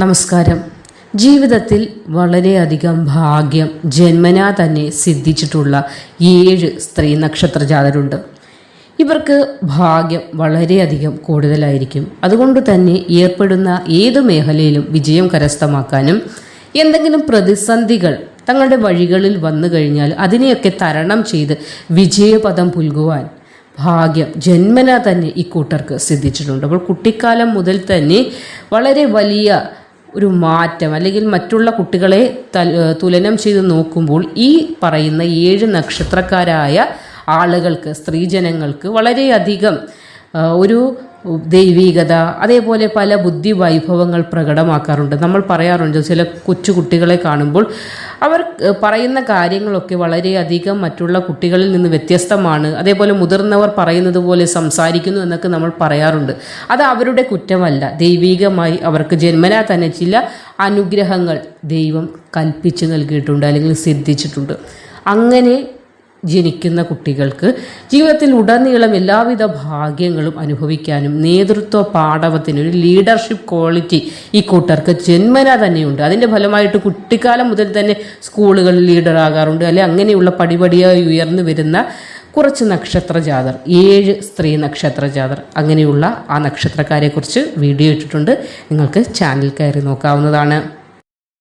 നമസ്കാരം. ജീവിതത്തിൽ വളരെയധികം ഭാഗ്യം ജന്മനാ തന്നെ സിദ്ധിച്ചിട്ടുള്ള ഏഴ് സ്ത്രീ നക്ഷത്ര ജാതരുണ്ട് ഇവർക്ക് ഭാഗ്യം വളരെയധികം കൂടുതലായിരിക്കും. അതുകൊണ്ട് തന്നെ ഏർപ്പെടുന്ന ഏതു മേഖലയിലും വിജയം കരസ്ഥമാക്കാനും എന്തെങ്കിലും പ്രതിസന്ധികൾ തങ്ങളുടെ വഴികളിൽ വന്നു കഴിഞ്ഞാൽ അതിനെയൊക്കെ തരണം ചെയ്ത് വിജയപദം പുൽകുവാൻ ഭാഗ്യം ജന്മന തന്നെ ഇക്കൂട്ടർക്ക് കൂട്ടർക്ക് സിദ്ധിച്ചിട്ടുണ്ട്. അപ്പോൾ കുട്ടിക്കാലം മുതൽ തന്നെ വളരെ വലിയ ഒരു മാറ്റം അല്ലെങ്കിൽ മറ്റുള്ള കുട്ടികളെ തുലനം ചെയ്ത് നോക്കുമ്പോൾ ഈ പറയുന്ന ഏഴ് നക്ഷത്രക്കാരായ ആളുകൾക്ക് സ്ത്രീജനങ്ങൾക്ക് വളരെയധികം ഒരു ദൈവീകത അതേപോലെ പല ബുദ്ധി വൈഭവങ്ങൾ പ്രകടമാക്കാറുണ്ട്. നമ്മൾ പറയാറുണ്ട് ചില കൊച്ചുകുട്ടികളെ കാണുമ്പോൾ അവർ പറയുന്ന കാര്യങ്ങളൊക്കെ വളരെയധികം മറ്റുള്ള കുട്ടികളിൽ നിന്ന് വ്യത്യസ്തമാണ്. അതേപോലെ മുതിർന്നവർ പറയുന്നത് പോലെ സംസാരിക്കുന്നു എന്നൊക്കെ നമ്മൾ പറയാറുണ്ട്. അത് അവരുടെ കുറ്റമല്ല. ദൈവീകമായി അവർക്ക് ജന്മനാ തന്നെ ചില അനുഗ്രഹങ്ങൾ ദൈവം കൽപ്പിച്ചു നൽകിയിട്ടുണ്ട് അല്ലെങ്കിൽ സിദ്ധിച്ചിട്ടുണ്ട്. അങ്ങനെ ജനിക്കുന്ന കുട്ടികൾക്ക് ജീവിതത്തിൽ ഉടനീളം എല്ലാവിധ ഭാഗ്യങ്ങളും അനുഭവിക്കാനും നേതൃത്വ പാഠവത്തിന് ഒരു ലീഡർഷിപ്പ് ക്വാളിറ്റി ഈ കൂട്ടർക്ക് ജന്മന തന്നെയുണ്ട്. അതിന്റെ ഫലമായിട്ട് കുട്ടിക്കാലം മുതൽ തന്നെ സ്കൂളുകളിൽ ലീഡറാകാറുണ്ട് അല്ലെ അങ്ങനെയുള്ള പടിപടിയായി ഉയർന്നു വരുന്ന കുറച്ച് നക്ഷത്ര ജാതർ ഏഴ് സ്ത്രീ നക്ഷത്ര ജാതർ അങ്ങനെയുള്ള ആ നക്ഷത്രക്കാരെക്കുറിച്ച് വീഡിയോ ഇട്ടിട്ടുണ്ട്. നിങ്ങൾക്ക് ചാനൽ കയറി നോക്കാവുന്നതാണ്.